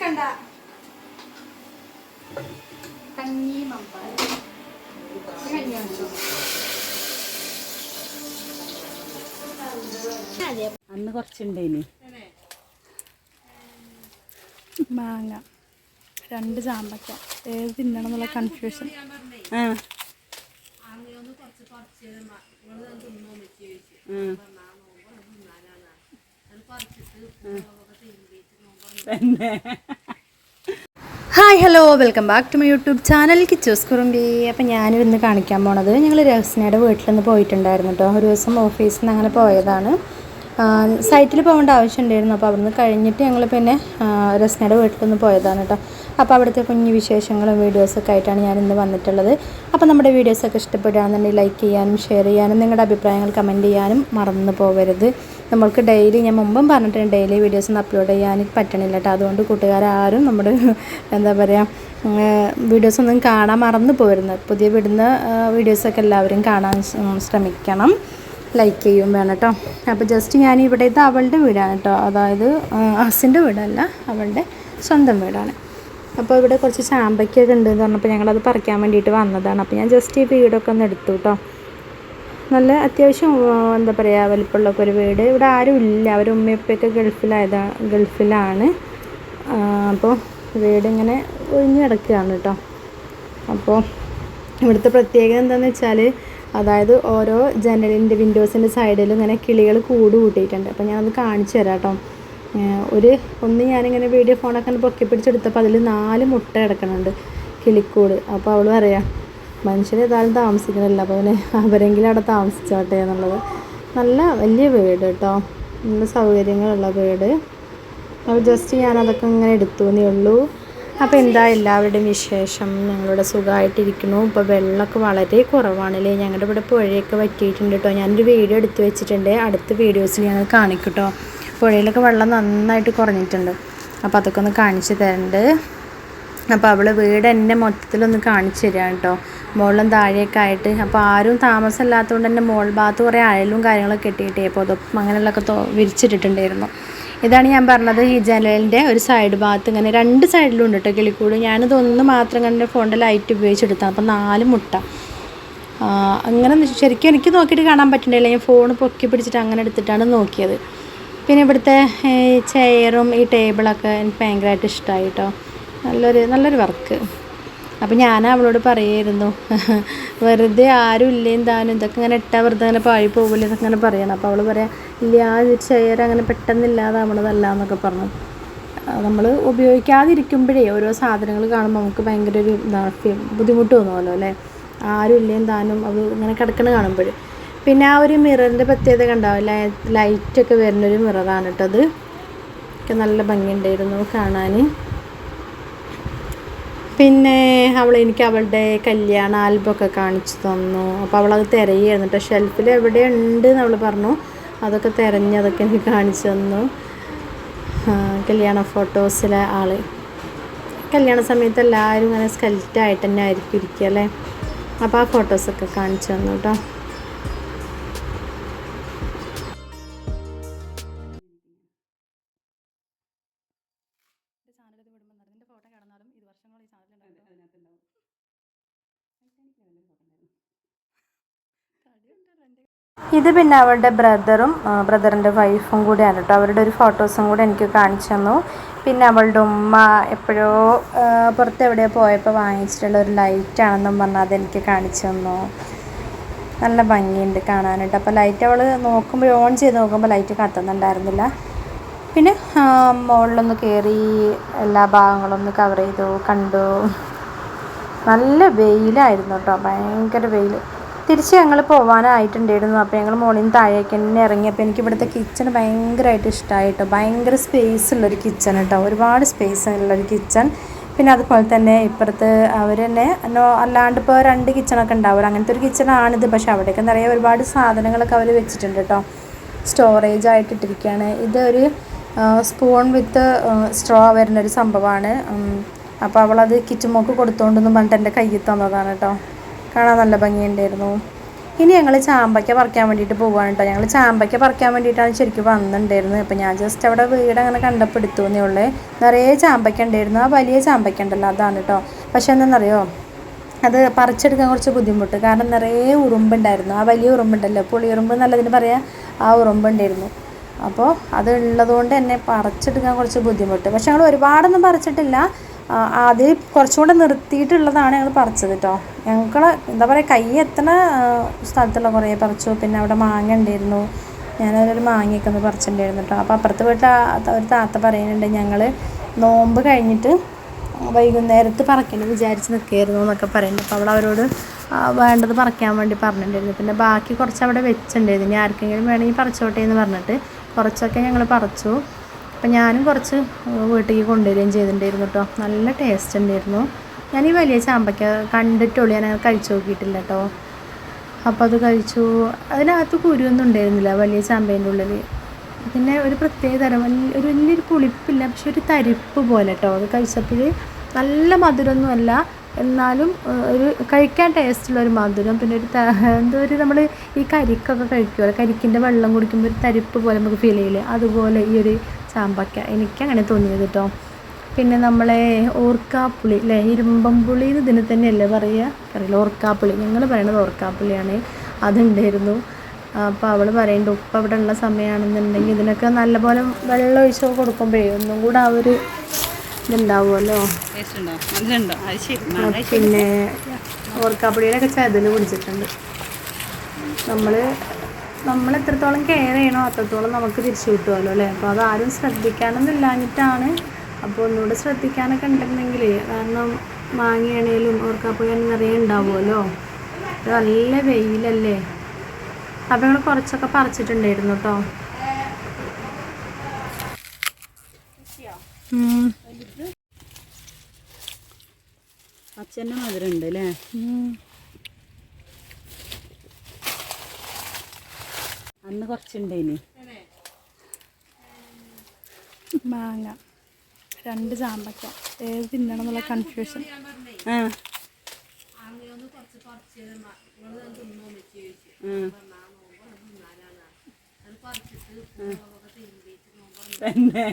നിൽക്കണ്ട കഞ്ഞി മമ്പാൽ അന്ന് കുറച്ചുണ്ടേനി. മാങ്ങ. രണ്ട് ചാമ്പക്ക. ഏത് തിന്നണം എന്നുള്ള കൺഫ്യൂഷൻ ആ. ഉം. തന്നെ. Hi hello. Welcome back to my YouTube channel Kichus Kurumbi. അപ്പം ഞാനും ഇന്ന് കാണിക്കാൻ പോണത് ഞങ്ങൾ രഹസ്നയുടെ വീട്ടിലൊന്ന് പോയിട്ടുണ്ടായിരുന്നു കേട്ടോ ഒരു ദിവസം ഓഫീസിൽ നിന്ന് അങ്ങനെ പോയതാണ്. സൈറ്റിൽ പോകേണ്ട ആവശ്യമുണ്ടായിരുന്നു അപ്പോൾ അവിടുന്ന് കഴിഞ്ഞിട്ട് ഞങ്ങൾ പിന്നെ രസ്നയുടെ വീട്ടിലൊന്ന് പോയതാണ് കേട്ടോ അപ്പോൾ അവിടുത്തെ കുഞ്ഞു വിശേഷങ്ങളും വീഡിയോസൊക്കെ ആയിട്ടാണ് ഞാൻ ഇന്ന് വന്നിട്ടുള്ളത്. അപ്പോൾ നമ്മുടെ വീഡിയോസൊക്കെ ഇഷ്ടപ്പെടുകയാണെന്നുണ്ടെങ്കിൽ ലൈക്ക് ചെയ്യാനും ഷെയർ ചെയ്യാനും നിങ്ങളുടെ അഭിപ്രായങ്ങൾ കമന്റ് ചെയ്യാനും മറന്നു പോകരുത്. നമ്മൾക്ക് ഡെയിലി ഞാൻ മുമ്പും പറഞ്ഞിട്ടുണ്ട് ഡെയിലി വീഡിയോസ് ഒന്നും അപ്ലോഡ് ചെയ്യാൻ പറ്റണില്ല കേട്ടോ അതുകൊണ്ട് കൂട്ടുകാരാരും നമ്മുടെ എന്താ പറയുക വീഡിയോസ് ഒന്നും കാണാൻ മറന്നു പോയിരുന്നു പുതിയ വിടുന്ന വീഡിയോസൊക്കെ എല്ലാവരും കാണാൻ ശ്രമിക്കണം. ലൈക്ക് ചെയ്യും വേണം കേട്ടോ അപ്പോൾ ജസ്റ്റ് ഞാൻ ഇവിടെ ഇത് അവളുടെ വീടാണ് കേട്ടോ അതായത് ഹസിന്റെ വീടല്ല അവളുടെ സ്വന്തം വീടാണ്. അപ്പോൾ ഇവിടെ കുറച്ച് ചാമ്പയ്ക്കൊക്കെ ഉണ്ട് എന്ന് പറഞ്ഞപ്പോൾ ഞങ്ങളത് പറിക്കാൻ വേണ്ടിയിട്ട് വന്നതാണ്. അപ്പോൾ ഞാൻ ജസ്റ്റ് ഈ വീടൊക്കെ ഒന്ന് എടുത്തു കേട്ടോ നല്ല അത്യാവശ്യം എന്താ പറയുക വലിപ്പമുള്ളൊക്കെ ഒരു വീട്. ഇവിടെ ആരും ഇല്ല. അവർ ഉമ്മയപ്പൊക്കെ ഗൾഫിലായതാ ഗൾഫിലാണ്. അപ്പോൾ വീടിങ്ങനെ ഒഴിഞ്ഞു കിടക്കുകയാണ് കേട്ടോ. അപ്പോൾ ഇവിടുത്തെ പ്രത്യേകത എന്താണെന്ന് വെച്ചാൽ അതായത് ഓരോ ജനലിന്റെ വിൻഡോസിന്റെ സൈഡിൽ ഇങ്ങനെ കിളികൾ കൂട് കൂട്ടിയിട്ടുണ്ട്. അപ്പോൾ ഞാനത് കാണിച്ചു തരാം കേട്ടോ. ഒരു ഒന്ന് ഞാനിങ്ങനെ വീഡിയോ ഫോണൊക്കെ പൊക്കി പിടിച്ചെടുത്തപ്പോൾ അതിൽ നാല് മുട്ട കിടക്കുന്നുണ്ട് കിളിക്കൂട്. അപ്പോൾ അവൾ പറയാം മനുഷ്യർ ഏതായാലും താമസിക്കണില്ല അപ്പോൾ പിന്നെ അവരെങ്കിലും അവിടെ താമസിച്ചോട്ടെ എന്നുള്ളത്. നല്ല വലിയ വീട് കേട്ടോ. നല്ല സൗകര്യങ്ങളുള്ള വീട്. അപ്പോൾ ജസ്റ്റ് ഞാൻ അതൊക്കെ ഇങ്ങനെ എടുത്തു എന്നേ ഉള്ളൂ. അപ്പോൾ എന്താ എല്ലാവരുടെയും വിശേഷം? ഞങ്ങളിവിടെ സുഖമായിട്ടിരിക്കുന്നു. ഇപ്പോൾ വെള്ളമൊക്കെ വളരെ കുറവാണല്ലേ? ഞങ്ങളുടെ ഇവിടെ പുഴയൊക്കെ വറ്റിയിട്ടുണ്ട് കേട്ടോ. ഞാനൊരു വീഡിയോ എടുത്തു വെച്ചിട്ടുണ്ട്. അടുത്ത വീഡിയോസിൽ ഞങ്ങൾ കാണിക്കും കേട്ടോ. പുഴയിലൊക്കെ വെള്ളം നന്നായിട്ട് കുറഞ്ഞിട്ടുണ്ട്. അപ്പോൾ അതൊക്കെ ഒന്ന് കാണിച്ചു തരണ്ട്. അപ്പോൾ അവൾ വീട് എന്നെ മൊത്തത്തിലൊന്ന് കാണിച്ചു തരികയാണ് കേട്ടോ മുകളിലും താഴെയൊക്കെ ആയിട്ട്. അപ്പോൾ ആരും താമസമില്ലാത്തതുകൊണ്ട് തന്നെ മുകൾ ഭാഗത്ത് കുറേ അയലും കാര്യങ്ങളൊക്കെ കെട്ടിയിട്ടേ പുതപ്പും അങ്ങനെയുള്ളതൊക്കെ തോ വിരിച്ചിട്ടിട്ടുണ്ടായിരുന്നു. ഇതാണ് ഞാൻ പറഞ്ഞത് ഈ ജനലിന്റെ ഒരു സൈഡ് ഭാഗത്ത് ഇങ്ങനെ രണ്ട് സൈഡിലും ഉണ്ട് കേട്ടോ കിളിക്കൂട്. ഞാനിത് ഒന്ന് മാത്രം കണ്ട് ഫോണിന്റെ ലൈറ്റ് ഉപയോഗിച്ചെടുത്താണ് അപ്പോൾ നാല് മുട്ട. അങ്ങനെ ശരിക്കും എനിക്ക് നോക്കിയിട്ട് കാണാൻ പറ്റുന്നില്ല ഞാൻ ഫോൺ പൊക്കി പിടിച്ചിട്ട് അങ്ങനെ എടുത്തിട്ടാണ് നോക്കിയത്. പിന്നെ ഇവിടുത്തെ ചെയറും ഈ ടേബിളൊക്കെ എനിക്ക് ഭയങ്കരമായിട്ട് ഇഷ്ടമായി കേട്ടോ നല്ലൊരു നല്ലൊരു വർക്ക്. അപ്പോൾ ഞാൻ അവളോട് പറയായിരുന്നു. വെറുതെ ആരും ഇല്ലേം താനും ഇതൊക്കെ ഇങ്ങനെ ഇട്ടാൽ വെറുതെ അങ്ങനെ പാഴി പോകില്ല എന്നൊക്കെ ഇങ്ങനെ പറയണം. അപ്പോൾ അവൾ പറയാം ഇല്ല ആ ചെയർ അങ്ങനെ പെട്ടെന്ന് ഇല്ലാതാവണതല്ല എന്നൊക്കെ പറഞ്ഞു നമ്മൾ ഉപയോഗിക്കാതിരിക്കുമ്പോഴേ ഓരോ സാധനങ്ങൾ കാണുമ്പോൾ നമുക്ക് ഭയങ്കര ഒരു എന്താണ് ബുദ്ധിമുട്ട് തോന്നുമല്ലോ അല്ലേ? ആരും ഇല്ലേം താനും അത് ഇങ്ങനെ കിടക്കണ കാണുമ്പോൾ പിന്നെ ആ ഒരു മിററിന്റെ പ്രത്യേകത കണ്ടാവും. ലൈറ്റൊക്കെ വരുന്നൊരു മിററാണ് കേട്ടോ അത്. ഒക്കെ നല്ല ഭംഗിയുണ്ടായിരുന്നു കാണാൻ പിന്നെ അവൾ എനിക്ക് അവളുടെ കല്യാണ ആൽബമൊക്കെ കാണിച്ചു തന്നു. അപ്പോൾ അവളത് തിരയായിരുന്നു. കേട്ടോ ഷെൽഫിൽ എവിടെ ഉണ്ട് എന്ന് അവൾ പറഞ്ഞു. അതൊക്കെ തിരഞ്ഞ് അതൊക്കെ എനിക്ക് കാണിച്ചു തന്നു. കല്യാണ ഫോട്ടോസിലെ ആൾ കല്യാണ സമയത്ത് എല്ലാവരും ഇങ്ങനെ സ്കെൽറ്റായിട്ട് തന്നെ ആയിരിക്കും ഇരിക്കുക അല്ലേ? അപ്പോൾ ആ ഫോട്ടോസൊക്കെ കാണിച്ചു തന്നു കേട്ടോ ഇത് പിന്നെ അവളുടെ ബ്രദറും ബ്രദറിന്റെ വൈഫും കൂടിയാണ് കേട്ടോ. അവരുടെ ഒരു ഫോട്ടോസും കൂടെ എനിക്ക് കാണിച്ചു തന്നു. പിന്നെ അവളുടെ ഉമ്മ എപ്പോഴോ പുറത്ത് എവിടെയോ പോയപ്പോൾ വാങ്ങിച്ചിട്ടുള്ള ഒരു ലൈറ്റ് ആണെന്നും പറഞ്ഞാൽ അതെനിക്ക് കാണിച്ചു തന്നു. നല്ല ഭംഗിയുണ്ട് കാണാനായിട്ട് അപ്പോൾ ലൈറ്റ് അവൾ നോക്കുമ്പോൾ ഓൺ ചെയ്ത് നോക്കുമ്പോൾ ലൈറ്റ് കത്തുന്നുണ്ടായിരുന്നില്ല. പിന്നെ മുകളിലൊന്ന് കയറി എല്ലാ ഭാഗങ്ങളും ഒന്ന് കവർ ചെയ്തു കണ്ടു. നല്ല വെയിലായിരുന്നു കേട്ടോ. ഭയങ്കര വെയിൽ തിരിച്ച് ഞങ്ങൾ പോകാനായിട്ടുണ്ടായിരുന്നു അപ്പോൾ ഞങ്ങൾ മുകളിൽ നിന്ന് താഴേക്ക് തന്നെ ഇറങ്ങിയപ്പോൾ എനിക്ക് ഇവിടുത്തെ കിച്ചൺ ഭയങ്കരമായിട്ട് ഇഷ്ടമായി കേട്ടോ ഭയങ്കര സ്പേസ് ഉള്ളൊരു കിച്ചൺ കേട്ടോ. ഒരുപാട് സ്പേസ് ഉള്ളൊരു കിച്ചൺ പിന്നെ അതുപോലെ തന്നെ ഇപ്പുറത്ത് അവർ തന്നെ അല്ലാണ്ട് ഇപ്പോൾ രണ്ട് കിച്ചണൊക്കെ ഉണ്ടാവും അങ്ങനത്തെ ഒരു കിച്ചണാണിത് പക്ഷേ അവിടെയൊക്കെ നിറയെ ഒരുപാട് സാധനങ്ങളൊക്കെ അവർ വെച്ചിട്ടുണ്ട് കേട്ടോ. സ്റ്റോറേജ് ആയിട്ട് ഇട്ടിരിക്കുകയാണ് ഇതൊരു സ്പൂൺ വിത്ത് സ്ട്രോ വരുന്നൊരു സംഭവമാണ്. ഉം, അപ്പോൾ അവളത് കിച്ചുമോക്ക് കൊടുത്തോണ്ടെന്ന് പറഞ്ഞിട്ട് എന്റെ കയ്യിൽ തന്നതാണ് കേട്ടോ. കാണാൻ നല്ല ഭംഗിയുണ്ടായിരുന്നു. ഇനി ഞങ്ങൾ ചാമ്പയ്ക്ക പറിക്കാൻ വേണ്ടിയിട്ട് പോവുകയാണ് കേട്ടോ ഞങ്ങൾ ചാമ്പയ്ക്ക പറിക്കാൻ വേണ്ടിയിട്ടാണ് ശരിക്കും വന്നിട്ടുണ്ടായിരുന്നത്. അപ്പോൾ ഞാൻ ജസ്റ്റ് അവിടെ വീട് അങ്ങനെ കണ്ടപ്പെടുത്തു എന്നേ ഉള്ളേ. നിറയെ ചാമ്പയ്ക്ക ഉണ്ടായിരുന്നു. ആ വലിയ ചാമ്പയ്ക്ക ഉണ്ടല്ലോ അതാണ് കേട്ടോ പക്ഷെ എന്താണെന്നറിയോ? അത് പറിച്ചെടുക്കാൻ കുറച്ച് ബുദ്ധിമുട്ട്. കാരണം നിറയെ ഉറുമ്പുണ്ടായിരുന്നു. ആ വലിയ ഉറുമ്പുണ്ടല്ലോ പുളിയുറുമ്പ് നല്ലതിന് പറയാം ആ ഉറുമ്പുണ്ടായിരുന്നു. അപ്പോൾ അത് ഉള്ളതുകൊണ്ട് തന്നെ പറിച്ചെടുക്കാൻ കുറച്ച് ബുദ്ധിമുട്ട്. പക്ഷെ ഞങ്ങൾ ഒരുപാടൊന്നും പറിച്ചിട്ടില്ല. ആ, കുറച്ചും കൂടെ നിർത്തിയിട്ടുള്ളതാണ് ഞങ്ങൾ പറിച്ചത് കേട്ടോ ഞങ്ങൾ എന്താ പറയുക കൈ എത്തണ സ്ഥലത്തുള്ള കുറേ പറിച്ചു. പിന്നെ അവിടെ മാങ്ങ ഉണ്ടായിരുന്നു. ഞാനതിലൊരു മാങ്ങയൊക്കെ ഒന്ന് പറിച്ചിട്ടുണ്ടായിരുന്നു കേട്ടോ അപ്പോൾ അപ്പുറത്ത് വീട്ടിൽ ഒരു താത്ത പറയുന്നുണ്ട് ഞങ്ങൾ നോമ്പ് കഴിഞ്ഞിട്ട് വൈകുന്നേരത്ത് പറക്കണം വിചാരിച്ച് നിൽക്കുകയായിരുന്നു എന്നൊക്കെ പറയുന്നുണ്ട്. അപ്പോൾ അവൾ അവരോട് വേണ്ടത് പറിക്കാൻ വേണ്ടി പറഞ്ഞിട്ടുണ്ടായിരുന്നു. പിന്നെ ബാക്കി കുറച്ച് അവിടെ വെച്ചിട്ടുണ്ടായിരുന്നു. ഇനി ആർക്കെങ്കിലും വേണമെങ്കിൽ പറിച്ചോട്ടെ എന്ന് പറഞ്ഞിട്ട് കുറച്ചൊക്കെ ഞങ്ങൾ പറിച്ചു. അപ്പം ഞാനും കുറച്ച് വീട്ടിലേക്ക് കൊണ്ടുവരികയും ചെയ്തിട്ടുണ്ടായിരുന്നു കേട്ടോ. നല്ല ടേസ്റ്റ് ഉണ്ടായിരുന്നു. ഞാൻ ഈ വലിയ ചാമ്പയ്ക്ക കണ്ടിട്ടുള്ളൂ ഞാൻ കഴിച്ചു നോക്കിയിട്ടില്ല കേട്ടോ. അപ്പോൾ അത് കഴിച്ചു. അതിനകത്ത് കുരുവൊന്നും ഉണ്ടായിരുന്നില്ല വലിയ ചാമ്പേന്റെ ഉള്ളിൽ പിന്നെ ഒരു പ്രത്യേക തരം ഒരു വലിയൊരു പുളിപ്പില്ല പക്ഷെ ഒരു തരിപ്പ് പോലെ കേട്ടോ. അത് കഴിച്ചപ്പോൾ നല്ല മധുരമൊന്നുമല്ല എന്നാലും ഒരു കഴിക്കാൻ ടേസ്റ്റുള്ള ഒരു മധുരം. പിന്നെ ഒരു എന്തോ ഒരു നമ്മൾ ഈ കരിക്കൊക്കെ കഴിക്കുമല്ലോ കരിക്കിന്റെ വെള്ളം കുടിക്കുമ്പോൾ ഒരു തരിപ്പ് പോലെ നമുക്ക് ഫീൽ ചെയ്യില്ലേ? അതുപോലെ ഈ ഒരു ചാമ്പക്ക എനിക്കങ്ങനെ തോന്നിയത് കേട്ടോ പിന്നെ നമ്മളെ ഓർക്കാപ്പുളി അല്ലേ ഇരുമ്പമ്പുളി എന്ന് ഇതിന് തന്നെയല്ലേ പറയുക അറിയില്ല ഓർക്കാപ്പുളി. ഞങ്ങൾ പറയണത് ഓർക്കാപ്പുളിയാണ്. അതുണ്ടായിരുന്നു. അപ്പോൾ അവൾ പറയുന്നുണ്ട് ഉപ്പ് അവിടെ ഉള്ള സമയമാണെന്നുണ്ടെങ്കിൽ ഇതിനൊക്കെ നല്ലപോലെ വെള്ളം ഒഴിച്ച് കൊടുക്കുമ്പോഴേ ഒന്നും കൂടെ ആ ഒരു ഇതുണ്ടാവുമല്ലോ? പിന്നെ ഓർക്കാപ്പുളിയിലൊക്കെ ചതിൽ കുടിച്ചിട്ടുണ്ട്. നമ്മൾ നമ്മൾ എത്രത്തോളം കെയർ ചെയ്യണോ അത്രത്തോളം നമുക്ക് തിരിച്ചു കിട്ടുമല്ലോ അല്ലേ? അപ്പോൾ അതാരും ശ്രദ്ധിക്കാനൊന്നും ഇല്ലാഞ്ഞിട്ടാണ് അപ്പോൾ ഒന്നുകൂടെ ശ്രദ്ധിക്കാനൊക്കെ ഉണ്ടെന്നെങ്കിൽ കാരണം മാങ്ങയാണേലും ഓർക്കാപ്പൊടിയാണെങ്കിലും നിറയെ ഉണ്ടാവുമല്ലോ? നല്ല വെയിലല്ലേ? അപ്പോൾ ഞങ്ങൾ കുറച്ചൊക്കെ പറിച്ചിട്ടുണ്ടായിരുന്നു കേട്ടോ അച്ഛന്റെ അച്ഛന്റെ മധുരമുണ്ട് അല്ലേ ഉം. അന്ന് കുറച്ചുണ്ടേനി. മാങ്ങ. രണ്ട് ചാമ്പക്ക. ഏത് തിന്നണം എന്നുള്ള കൺഫ്യൂഷൻ ആ. തന്നെ.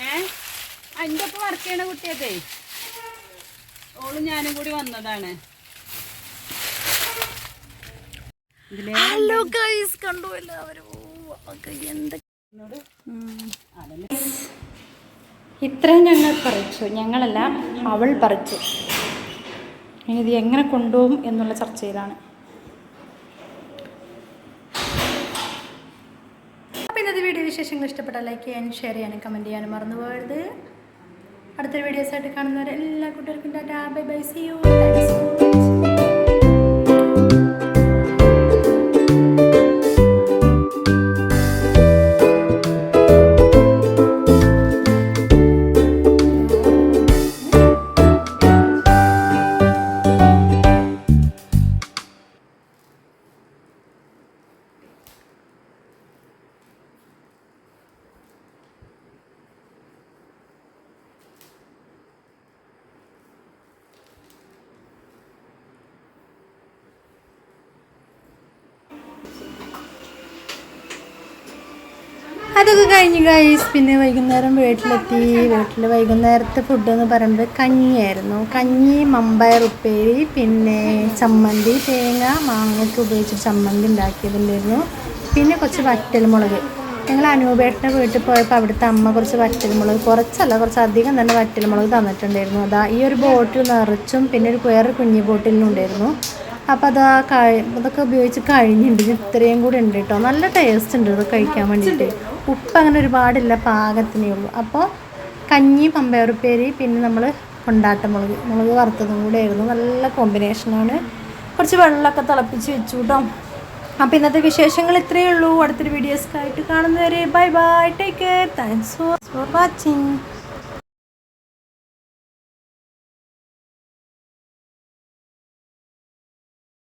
ഏ? അതിന്റെ ഒപ്പം വർക്ക് ചെയ്യണ കുട്ടിയതേ ഓളും ഞാനും കൂടി വന്നതാണ്. ഹലോ ഗൈസ് കണ്ടു? എല്ലാവരും. ഇത്രയും ഞങ്ങൾ പറിച്ചു. ഞങ്ങളല്ല അവൾ പറിച്ചു. ഇനി ഇത് എങ്ങനെ കൊണ്ടുപോകും എന്നുള്ള ചർച്ചയിലാണ്. അപ്പോൾ ഇന്നത്തെ വീഡിയോ വിശേഷങ്ങൾ ഇഷ്ടപ്പെട്ടാൽ ലൈക്ക് ചെയ്യാനും ഷെയർ ചെയ്യാനും കമന്റ് ചെയ്യാനും മറന്നു പോകരുത്. അടുത്തൊരു വീഡിയോസായിട്ട് കാണുന്നവരെ എല്ലാ കുട്ടികൾക്കും tata bye bye see you thanks അതൊക്കെ കഴിഞ്ഞ് കഴിച്ച് പിന്നെ വൈകുന്നേരം വീട്ടിലെത്തി. വീട്ടിൽ വൈകുന്നേരത്തെ ഫുഡ് എന്ന് പറയുന്നത് കഞ്ഞിയായിരുന്നു. കഞ്ഞി മമ്പയർ ഉപ്പേരി പിന്നെ ചമ്മന്തി തേങ്ങ മാങ്ങയ്ക്ക് ഉപയോഗിച്ച് ചമ്മന്തി ഉണ്ടാക്കിയതുണ്ടായിരുന്നു. പിന്നെ കുറച്ച് വറ്റൽമുളക്. ഞങ്ങൾ അനൂപേട്ടന്റെ വീട്ടിൽ പോയപ്പോൾ അവിടുത്തെ അമ്മ കുറച്ച് വറ്റൽമുളക് കുറച്ചല്ല കുറച്ച് അധികം തന്നെ വറ്റൽമുളക് തന്നിട്ടുണ്ടായിരുന്നു. അതാ ഈ ഒരു ബോട്ടിൽ നിറച്ചും പിന്നെ ഒരു വേറൊരു കുഞ്ഞു ബോട്ടിലും ഉണ്ടായിരുന്നു. അപ്പോൾ അത് ആ കഴി അതൊക്കെ ഉപയോഗിച്ച് കഴിഞ്ഞിട്ടുണ്ട് ഇത്രയും കൂടി ഉണ്ട് കേട്ടോ നല്ല ടേസ്റ്റ് ഉണ്ട് ഇത് കഴിക്കാൻ വേണ്ടിയിട്ട് ഉപ്പ് അങ്ങനെ ഒരുപാടില്ല പാകത്തിനേ ഉള്ളൂ. അപ്പോൾ കഞ്ഞി പമ്പയറുപ്പേരി പിന്നെ നമ്മൾ കൊണ്ടാട്ടമുളക് മുളക്. മുളക് വറുത്തതും കൂടെ ആയിരുന്നു. നല്ല കോമ്പിനേഷനാണ് കുറച്ച് വെള്ളമൊക്കെ തിളപ്പിച്ച് വെച്ചു കേട്ടോ അപ്പോൾ ഇന്നത്തെ വിശേഷങ്ങൾ ഇത്രയേ ഉള്ളൂ. അടുത്തൊരു വീഡിയോസ്ക്കായിട്ട് കാണുന്നവരെ bye bye take care thanks for watching